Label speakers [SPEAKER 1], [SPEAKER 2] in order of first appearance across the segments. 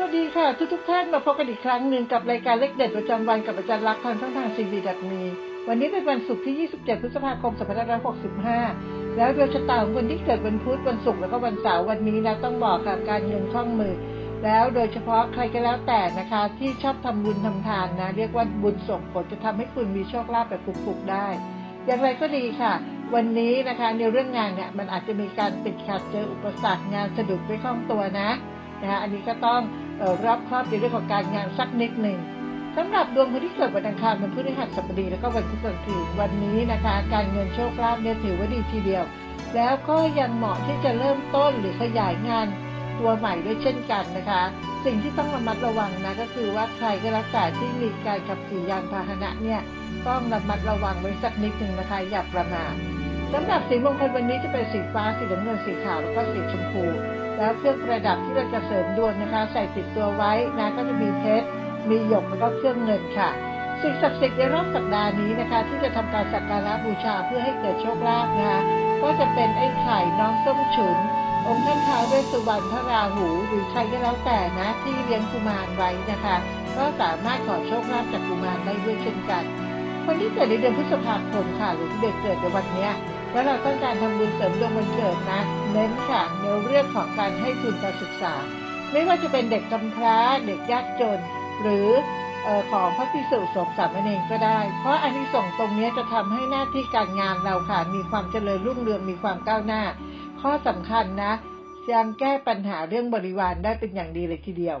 [SPEAKER 1] วัสดีค่ะ ทุกทุกท่านมาพบกันอีกครั้งหนึ่งกับรายการเลขเด็ดประจำวันกับอาจารย์ลักทางช่องทางซีบีดัตมีวันนี้เป็นวันศุกร์ที่ 27 พฤษภาคม 2565 แล้วโดยชะตาของคนที่เกิดวันพุธวันศุกร์แล้วก็วันเสาร์วันนี้นะต้องบอกกับการเงินคล่องมือ แล้วโดยเฉพาะใครก็แล้วแต่นะคะ ที่ชอบทำบุญทำทานนะ เรียกว่าบุญส่งผลจะทำให้คุณมีโชคลาภแบบฟุกๆได้ อย่างไรก็ดีค่ะ วันนี้นะคะในเรื่องงานเนี่ยมันอาจจะมีการติดขัดเจออุปสรรคงานสะดุดไม่คล่องตัวนะ นะคะอันนี้ก็ต้องออรอบครอบในเรื่องของการงานสักนิดหนึ่งสำหรับดวงคนที่เกิดวันอังคารวันพฤหัสบดีแล้วก็วันพุธกลางคืนวันนี้นะคะ การเงินโชคลาภเนี่ยถือว่าดีทีเดียว แล้วก็ยังเหมาะที่จะเริ่มต้นหรือขยายงานตัวใหม่ด้วยเช่นกันนะคะ สิ่งที่ต้องระมัดระวังนะก็คือว่าใครก็แล้วแต่ที่มีการขับขี่ยานพาหนะเนี่ยต้องระมัดระวังไว้สักนิดหนึ่งนะคะอย่าประมาท สำหรับสีมงคลวันนี้จะเป็นสีฟ้าสีน้ำเงินสีขาวแล้วก็สีชมพู แล้วเครื่องประดับที่เราจะเสริมดวงนะคะ ใส่ติดตัวไว้นะก็จะมีเพชรมีหยกแล้วก็เครื่องเงินค่ะสิ่งศักดิ์สิทธิ์ในรอบสัปดาห์นี้นะคะ ที่จะทำการสักการะบูชาเพื่อให้เกิดโชคลาภนะคะก็จะเป็นไอ้ไข่น้องส้มฉุน องค์ท่านท้าวเวสสุวรรณพระราหูหรือใครก็แล้วแต่นะที่เลี้ยงกุมารไว้นะคะ ก็สามารถขอโชคลาภจากกุมารได้ด้วยเช่นกัน คนที่เกิดในเดือนพฤษภาคมค่ะ หรือที่เด็กเกิดในวันนี้แล้วเราต้องการทำบุญเสริมดวงวันเกิดนะ เน้นค่ะในเรื่องของการให้ทุนการศึกษา ไม่ว่าจะเป็นเด็กกำพร้าเด็กยากจน หรืออของพระพิสุสงฆ์สามเณรก็ได้ เพราะอานิสงส์ตรงนี้จะทำให้หน้าที่การงานเราค่ะ มีความเจริญรุ่งเรืองมีความก้าวหน้า ข้อสำคัญนะยังแก้ปัญหาเรื่องบริวารได้เป็นอย่างดีเลยทีเดียว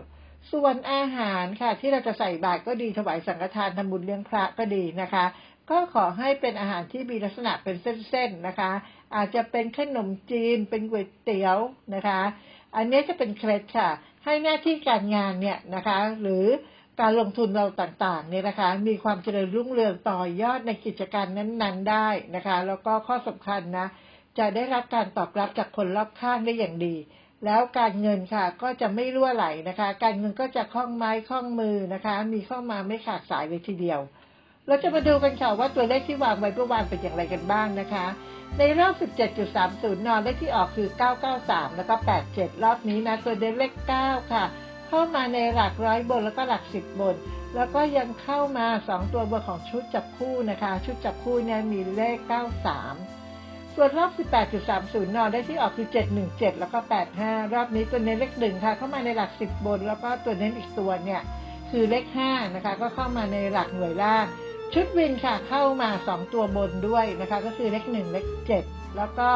[SPEAKER 1] ส่วนอาหารค่ะ ที่เราจะใส่บาตรก็ดีถวายสังฆทานทำบุญเลี้ยงพระก็ดีนะคะ ก็ขอให้เป็นอาหารที่มีลักษณะเป็นเส้นๆนะคะ อาจจะเป็นขนมจีนเป็นก๋วยเตี๋ยวนะคะ อันนี้จะเป็นเคล็ดค่ะ ให้หน้าที่การงานเนี่ยนะคะ หรือการลงทุนเราต่างๆเนี่ยนะคะ มีความเจริญรุ่งเรืองต่อยอดในกิจการนั้นๆ ได้นะคะ แล้วก็ข้อสำคัญนะจะได้รับการตอบรับจากคนรอบข้างได้อย่างดี แล้วการเงินค่ะ ก็จะไม่รั่วไหลนะคะ การเงินก็จะคล่องไม้คล่องมือนะคะ มีเข้ามาไม่ขาดสายเลยทีเดียว เราจะมาดูกันค่ะว่าตัวเลขที่วางไว้เมื่อวานเป็นอย่างไรกันบ้างนะคะ ในรอบ 17.30 นอนเลขที่ออกคือ 993 แล้วก็ 87 รอบนี้นะ ตัวเดเลข 9 ค่ะ เข้ามาในหลักร้อยบนแล้วก็หลัก10บน แล้วก็ยังเข้ามา 2 ตัวบนของชุดจับคู่นะคะ ชุดจับคู่เนี่ยมีเลข 93 ส่วนรอบ 18.30 นอนได้ที่ออกคือ 717 แล้วก็ 85 รอบนี้ตัวเน้นเลขหนึ่งค่ะ เข้ามาในหลัก 10 บน แล้วก็ตัวเน้นอีกตัวเนี่ย คือเลข 5 นะคะ ก็เข้ามาในหลักหน่วยล่าง ชุดวินค่ะ เข้ามา 2 ตัวบนด้วยนะคะ ก็คือเลข 1 เลข 7 แล้วก็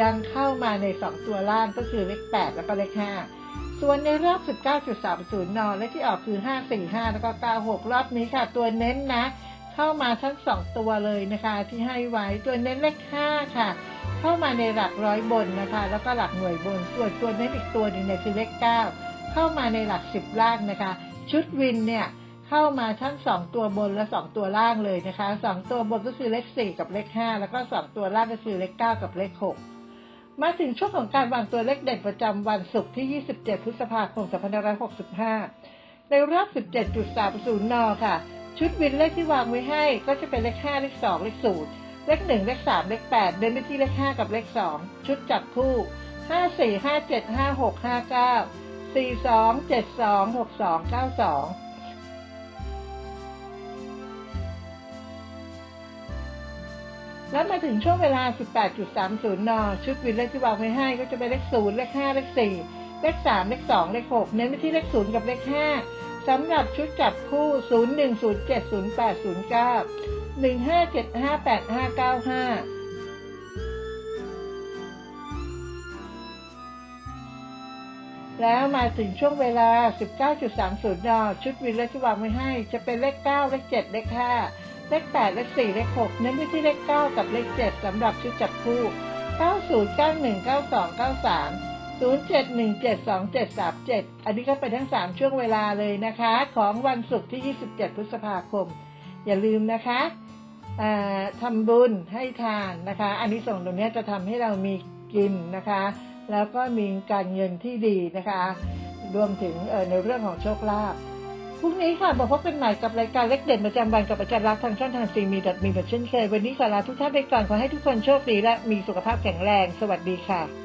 [SPEAKER 1] ยังเข้ามาใน 2 ตัวล่างก็คือเลข 8 แล้วก็เลข 5 ส่วนในรอบ 19.30นเลขที่ออกคือ 545 แล้วก็ 96 รอบนี้ค่ะ ตัวเน้นนะ เข้ามาทั้ง 2 ตัวเลยนะคะ ที่ให้ไว้ตัวเน้นเลข5ค่ะ เข้ามาในหลักร้อยบนนะคะ แล้วก็หลักหน่วยบน ส่วนตัวเน้นอีกตัวหนึ่งเนี่ยคือเลข9เข้ามาในหลัก 10 ล่างนะคะ ชุดวินเนี่ยเข้ามาทั้ง 2 ตัวบนและ 2 ตัวล่างเลยนะคะ 2 ตัวบนก็คือเลข 4 กับเลข 5 แล้วก็ 2 ตัวล่างก็คือเลข 9 กับเลข 6มาถึงช่วงของการวางตัวเลขเด่นประจำวันศุกร์ที่ 27 พฤษภาคม 2565 ในรอบ 17.30 น ค่ะ ชุดวินเลขที่วางไว้ให้ ก็จะเป็นเลข5เลข2เลข0เลข1เลข3เลข8เดินไปที่เลข5กับเลข2ชุดจับคู่5 4 5 7 5 6 5 9 4 2 7 2 6 2 9 2แล้วมาถึงช่วงเวลา 18.30 น ชุดวินเลขที่วางไว้ให้ก็จะเป็นเลข 0 เลข 5 เลข 4 เลข 3 เลข 2 เลข 6 เน้นไปที่เลข 0 กับเลข 5 สำหรับชุดจับคู่ 0 1 0 7 0 8 0 9 1 5 7 5 8 5 9 5แล้วมาถึงช่วงเวลา 19.30 น ชุดวินเลขที่วางไว้ให้ จะเป็นเลข 9 เลข 7 เลข 5 เลข 8 เลข 4 เลข 6 เน้นไปที่เลข 9 กับเลข 7สำหรับชุดจับคู่ 90 91 92 93 07172737 อันนี้ก็เป็นทั้ง 3 ช่วงเวลาเลยนะคะ ของวันศุกร์ที่ 27 พฤษภาคม อย่าลืมนะคะทำบุญให้ทานนะคะ อันนี้ส่งตรงนี้จะทำให้เรามีกินนะคะ แล้วก็มีการเงินที่ดีนะคะ รวมถึงในเรื่องของโชคลาภพรุ่งนี้ค่ะมาพบกันใหม่กับรายการเล็กเด่นประจำวันกับอาจารย์รักทางช่องทางซีมีดัดมีแบบเช่นเคย วันนี้ขอลาทุกท่านไปก่อนขอให้ทุกคนโชคดีและมีสุขภาพแข็งแรง สวัสดีค่ะ